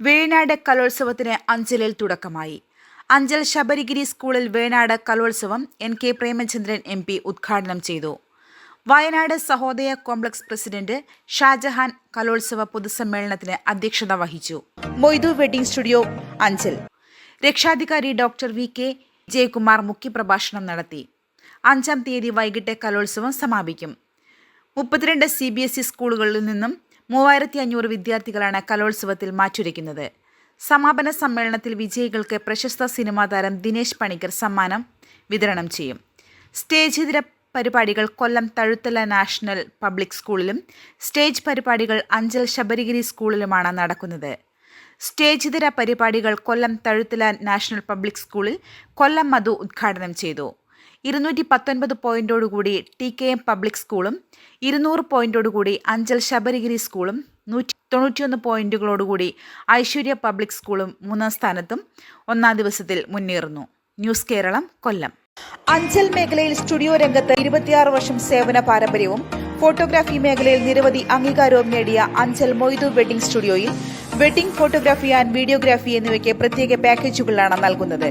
വേണാട് കലോത്സവത്തിന് അഞ്ചലിൽ തുടക്കമായി. അഞ്ചൽ ശബരിഗിരി സ്കൂളിൽ വേണാട് കലോത്സവം N K Premachandran M P ഉദ്ഘാടനം ചെയ്തു. വയനാട് സഹോദയ കോംപ്ലക്സ് പ്രസിഡന്റ് ഷാജഹാൻ കലോത്സവ പൊതുസമ്മേളനത്തിന് അധ്യക്ഷത വഹിച്ചു. Moidu wedding studio Anchal. രക്ഷാധികാരി ഡോക്ടർ വി കെ ജയകുമാർ മുഖ്യപ്രഭാഷണം നടത്തി. അഞ്ചാം തീയതി വൈകിട്ട് കലോത്സവം സമാപിക്കും. മുപ്പത്തിരണ്ട് സി ബി എസ് ഇ സ്കൂളുകളിൽ നിന്നും മൂവായിരത്തി അഞ്ഞൂറ് വിദ്യാർത്ഥികളാണ് കലോത്സവത്തിൽ മാറ്റുരയ്ക്കുന്നത്. സമാപന സമ്മേളനത്തിൽ വിജയികൾക്ക് പ്രശസ്ത സിനിമാ താരം ദിനേശ് പണിക്കർ സമ്മാനം വിതരണം ചെയ്യും. സ്റ്റേജ് ഇതര പരിപാടികൾ കൊല്ലം തഴുത്തല നാഷണൽ പബ്ലിക് സ്കൂളിലും സ്റ്റേജ് പരിപാടികൾ അഞ്ചൽ ശബരിഗിരി സ്കൂളിലുമാണ് നടക്കുന്നത്. സ്റ്റേജ് ഇതര പരിപാടികൾ കൊല്ലം തഴുത്തല നാഷണൽ പബ്ലിക് സ്കൂളിൽ കൊല്ലം മധു ഉദ്ഘാടനം ചെയ്തു. ഇരുന്നൂറ്റി പത്തൊൻപത് പോയിന്റോടുകൂടി ടി കെ എം പബ്ലിക് സ്കൂളും ഇരുന്നൂറ് പോയിന്റോടുകൂടി അഞ്ചൽ ശബരിഗിരി സ്കൂളും നൂറ്റി തൊണ്ണൂറ്റിയൊന്ന് പോയിന്റുകളോടുകൂടി ഐശ്വര്യ പബ്ലിക് സ്കൂളും മൂന്നാം സ്ഥാനത്തും ഒന്നാം ദിവസത്തിൽ മുന്നേറുന്നു. ന്യൂസ് കേരളം കൊല്ലം. അഞ്ചൽ മേഖലയിൽ സ്റ്റുഡിയോ രംഗത്ത് ഇരുപത്തിയാറ് വർഷം സേവന പാരമ്പര്യവും ഫോട്ടോഗ്രാഫി മേഖലയിൽ നിരവധി അംഗീകാരവും നേടിയ അഞ്ചൽ മൊയ്തു വെഡിംഗ് സ്റ്റുഡിയോയിൽ വെഡിംഗ് ഫോട്ടോഗ്രാഫി ആൻഡ് വീഡിയോഗ്രാഫി എന്നിവയ്ക്ക് പ്രത്യേക പാക്കേജുകളാണ് നൽകുന്നത്.